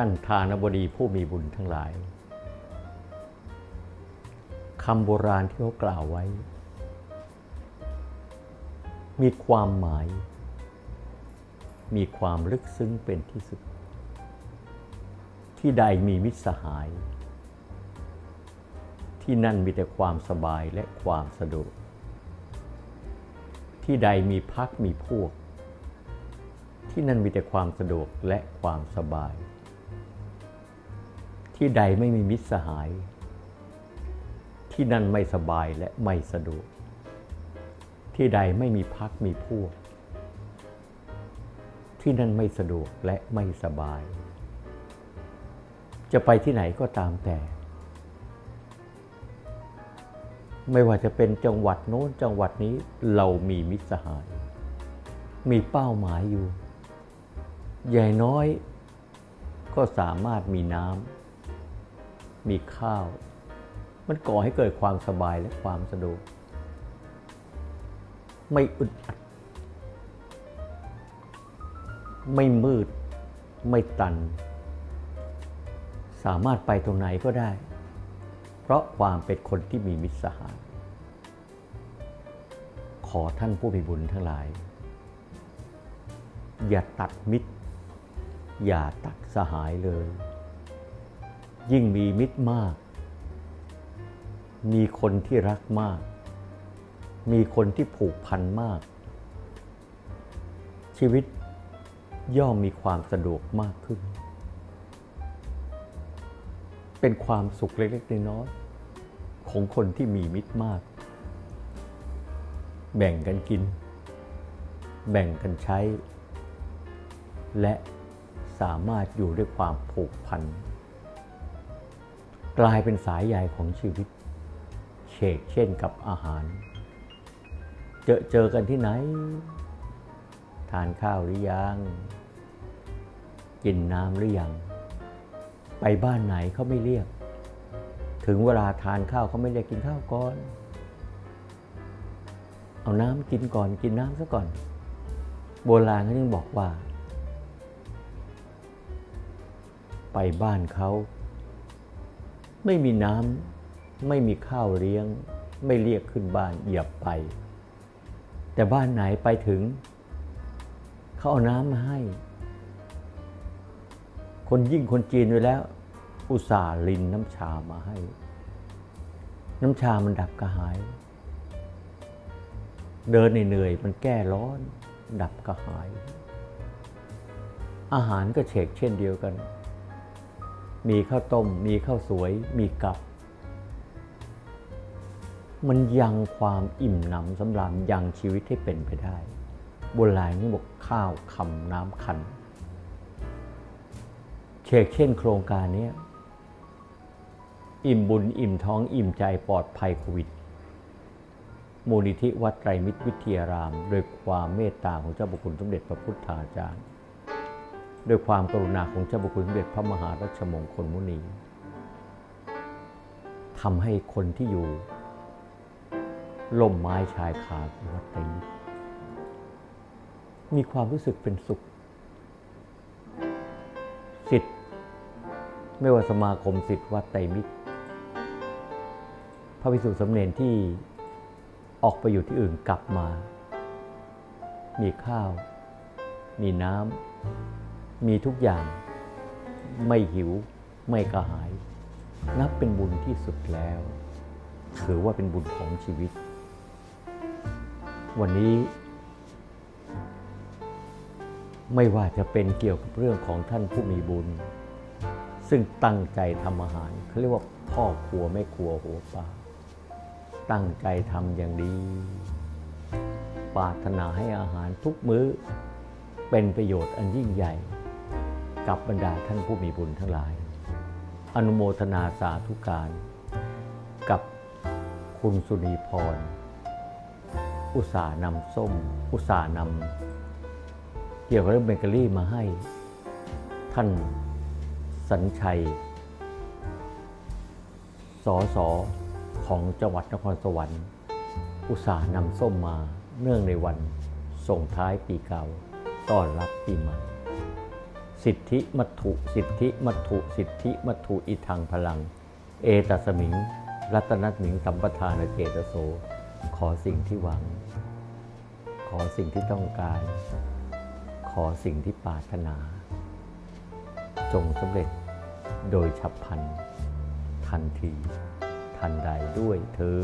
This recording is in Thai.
ท่านทานบดีผู้มีบุญทั้งหลายคำโบราณที่เขากล่าวไว้ มีความหมาย มีความลึกซึ้งเป็นที่สุด ที่ใดมีมิตรสหาย ที่นั่นมีแต่ความสบายและความสะดวก ที่ใดมีพักมีพวก ที่นั่นมีแต่ความสะดวกและความสบาย ที่ใดไม่มีมิตรสหาย ที่นั่นไม่สบายและไม่สะดวก ที่ใดไม่มีพักมีพวก ที่นั่นไม่สะดวกและไม่สบาย จะไปที่ไหนก็ตามแต่ ไม่ว่าจะเป็นจังหวัดโน้นจังหวัดนี้เรามีมิตรสหาย มีเป้าหมายอยู่ ใหญ่น้อยก็สามารถมีน้ำ มีข้าว มันก่อให้เกิดความสบายและความสะดวก ไม่อึดอัด ไม่มืด ไม่ตัน สามารถไปตรงไหนก็ได้ เพราะความเป็นคนที่มีมิตรสหาย ขอท่านผู้มีบุญทั้งหลาย อย่าตัดมิตร อย่าตัดสหายเลย ยิ่งมีมิตรมาก มีคนที่รักมาก มีคนที่ผูกพันมาก ชีวิตย่อมมีความสะดวกมากขึ้น เป็นความสุขเล็กๆน้อยๆของคนที่มีมิตรมาก แบ่งกันกิน แบ่งกันใช้ และสามารถอยู่ด้วยความผูกพัน กลายเป็นสายใยของชีวิต เชกเช่นกับอาหาร เจอเจอกันที่ไหน ทานข้าวหรือยัง กินน้ำหรือยัง ไปบ้านไหนเขาไม่เรียก ถึงเวลาทานข้าวเขาไม่เรียกกินข้าวก่อน เอาน้ำกินก่อนกินน้ำซะก่อน โบราณเขายังบอกว่า ไปบ้านเขา ไม่มีน้ำไม่มีข้าวเลี้ยง ไม่เรียกขึ้นบ้านเหยียบไป แต่บ้านไหนไปถึง เขาเอาน้ำมาให้ คนยิ่งคนจีนไว้แล้ว อุตส่าห์ลินน้ำชามาให้ น้ำชามันดับกระหาย เดินเหนื่อยมันแก้ร้อน ดับกระหาย อาหารก็เฉกเช่นเดียวกัน มีข้าวต้ม มีข้าวสวย มีกับมันยังความอิ่มหนำสำราญยังชีวิตให้เป็นไปได้โบราณนี่บอกข้าวคำน้ำคันเชกเช่นโครงการนี้อิ่มบุญอิ่มท้องอิ่มใจปลอดภัยโควิด มูลนิธิวัดไตรมิตรวิทยาราม โดยความเมตตาของเจ้าบุคุณสมเด็จพระพุทธาจารย์ ด้วยความกรุณาของเจ้าบุคุณสมเด็จพระมหารัชมงคลมุนีทำให้คนที่อยู่ล่มไม้ชายคาวัดไตรมิตรมีความรู้สึกเป็นสุขสิทธิ์ไม่ว่าสมาคมสิทธิ์วัดไตรมิตร พระภิกษุสำเนนที่ออกไปอยู่ที่อื่นกลับมา มีข้าว มีน้ำ มีทุกอย่างไม่หิวไม่กระหาย นับเป็นบุญที่สุดแล้ว ถือว่าเป็นบุญของชีวิต วันนี้ ไม่ว่าจะเป็นเกี่ยวกับเรื่องของท่านผู้มีบุญ ซึ่งตั้งใจทำอาหารเขาเรียกว่าพ่อครัวแม่ครัวหัวปลาตั้งใจทำอย่างดีปรารถนาให้อาหารทุกมื้อ เป็นประโยชน์อันยิ่งใหญ่ กับบรรดาท่านผู้มีบุญทั้งหลาย อนุโมทนาสาธุการ กับคุณสุนีพร อุตสาหนำส้ม อุตสาหนำเกี่ยวกับเรื่องเบเกอรี่มาให้ ท่านสัญชัย สอสอของจังหวัดนครสวรรค์ อุตสาหนำส้มมาเนื่องในวันส่งท้ายปีเก่าต้อนรับปีใหม่ สิทธิมัตถุ สิทธิมัตถุ สิทธิมัตถุอิทังพลัง เอตัสมิง รัตนัสมิงสัมปทานเจตโส ขอสิ่งที่หวัง ขอสิ่งที่ต้องการ ขอสิ่งที่ปรารถนา จงสำเร็จโดยฉับพลัน ทันที ทันใดด้วยเธอ